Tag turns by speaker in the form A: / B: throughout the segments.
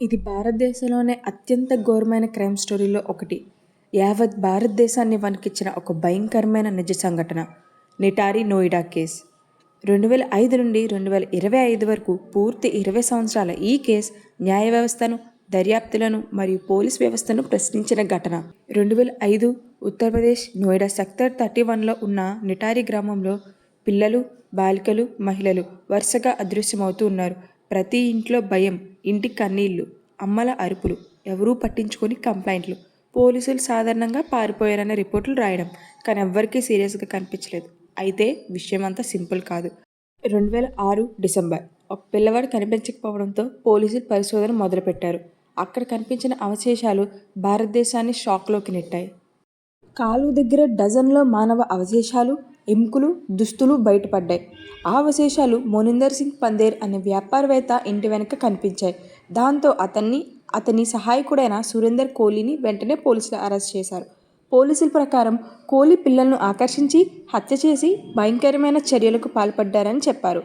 A: ఇది భారతదేశంలోనే అత్యంత ఘోరమైన క్రైమ్ స్టోరీలో ఒకటి. యావత్ భారతదేశాన్ని వణికించిన ఒక భయంకరమైన నిజ సంఘటన. నిటారి నోయిడా కేస్. రెండు వేల ఐదు నుండి రెండు వేల ఇరవై ఐదు వరకు పూర్తి ఇరవై సంవత్సరాల ఈ కేసు న్యాయ వ్యవస్థను దర్యాప్తులను మరియు పోలీస్ వ్యవస్థను ప్రశ్నించిన ఘటన. రెండు వేల ఐదు ఉత్తరప్రదేశ్ నోయిడా సెక్టర్ థర్టీ వన్లో ఉన్న నిటారి గ్రామంలో పిల్లలు బాలికలు మహిళలు వరుసగా అదృశ్యమవుతూ ఉన్నారు. ప్రతి ఇంట్లో భయం ఇంటి కన్నీళ్ళు అమ్మల అరుపులు ఎవరూ పట్టించుకొని కంప్లైంట్లు. పోలీసులు సాధారణంగా పారిపోయారన్న రిపోర్టులు రాయడం కానీ ఎవ్వరికీ సీరియస్గా కనిపించలేదు. అయితే విషయం అంతా సింపుల్ కాదు. రెండు వేల ఆరు డిసెంబర్. ఒక పిల్లవాడు కనిపించకపోవడంతో పోలీసులు పరిశోధన మొదలుపెట్టారు. అక్కడ కనిపించిన అవశేషాలు భారతదేశాన్ని షాక్లోకి నెట్టాయి. కాలువ దగ్గర డజన్లో మానవ అవశేషాలు ఎముకలు దుస్తులు బయటపడ్డాయి. ఆ అవశేషాలు మోనిందర్ సింగ్ పందేర్ అనే వ్యాపారవేత్త ఇంటి వెనక కనిపించాయి. దాంతో అతన్ని అతని సహాయకుడైన సురేందర్ కోహ్లీని వెంటనే పోలీసులు అరెస్ట్ చేశారు. పోలీసుల ప్రకారం కోహ్లీ పిల్లలను ఆకర్షించి హత్య చేసి భయంకరమైన చర్యలకు పాల్పడ్డారని చెప్పారు.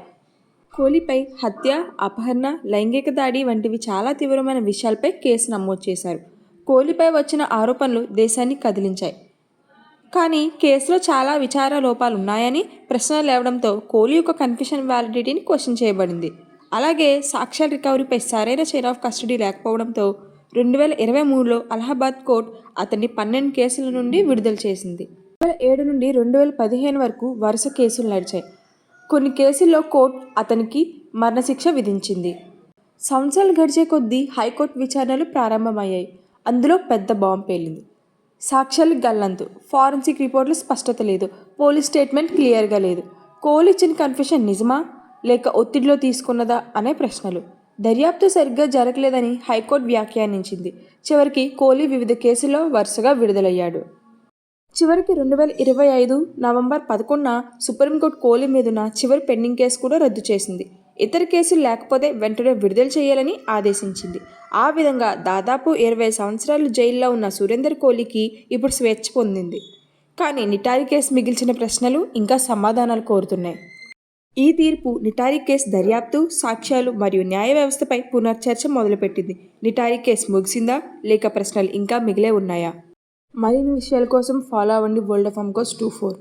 A: కోహ్లీపై హత్య అపహరణ లైంగిక దాడి వంటివి చాలా తీవ్రమైన విషయాలపై కేసు నమోదు చేశారు. కోహ్లీపై వచ్చిన ఆరోపణలు దేశాన్ని కదిలించాయి. కానీ కేసులో చాలా విచార లోపాలు ఉన్నాయని ప్రశ్నలు లేవడంతో కోహ్లీ యొక్క కన్ఫ్యూషన్ వ్యాలిడిటీని క్వశ్చన్ చేయబడింది. అలాగే సాక్ష్యాల రికవరీపై సరైన చైన్ ఆఫ్ కస్టడీ లేకపోవడంతో రెండు వేల ఇరవై మూడులో అలహాబాద్ కోర్టు అతన్ని పన్నెండు కేసుల నుండి విడుదల చేసింది. రెండు వేల ఏడు నుండి రెండు వేల పదిహేను వరకు వరుస కేసులు నడిచాయి. కొన్ని కేసుల్లో కోర్టు అతనికి మరణశిక్ష విధించింది. సంవత్సరాలు గడిచే కొద్దీ హైకోర్టు విచారణలు ప్రారంభమయ్యాయి. అందులో పెద్ద బాంబు పేలింది. సాక్ష్యాలు గల్లంతు. ఫారెన్సిక్ రిపోర్టులు స్పష్టత లేదు. పోలీస్ స్టేట్మెంట్ క్లియర్గా లేదు. కోహ్లీ ఇచ్చిన కన్ఫెషన్ నిజమా? లేక ఒత్తిడిలో తీసుకున్నదా? అనే ప్రశ్నలు. దర్యాప్తు సరిగ్గా జరగలేదని హైకోర్టు వ్యాఖ్యానించింది. చివరికి కోహ్లీ వివిధ కేసుల్లో వరుసగా విడుదలయ్యాడు. చివరికి రెండు వేల ఇరవై ఐదు నవంబర్ పదకొండున సుప్రీంకోర్టు కోహ్లీ మీదున్న చివరి పెండింగ్ కేసు కూడా రద్దు చేసింది. ఇతర కేసులు లేకపోతే వెంటనే విడుదల చేయాలని ఆదేశించింది. ఆ విధంగా దాదాపు ఇరవై సంవత్సరాలు జైల్లో ఉన్న సురేందర్ కోహ్లీకి ఇప్పుడు స్వేచ్ఛ పొందింది. కానీ నిటారి కేసు మిగిల్చిన ప్రశ్నలు ఇంకా సమాధానాలు కోరుతున్నాయి. ఈ తీర్పు నిటారీ కేసు దర్యాప్తు సాక్ష్యాలు మరియు న్యాయ వ్యవస్థపై పునర్చర్చ మొదలుపెట్టింది. నిటారి కేసు ముగిసిందా లేక ప్రశ్నలు ఇంకా మిగిలే ఉన్నాయా? మరిన్ని విషయాల కోసం ఫాలో అవ్వండి world of cos two four.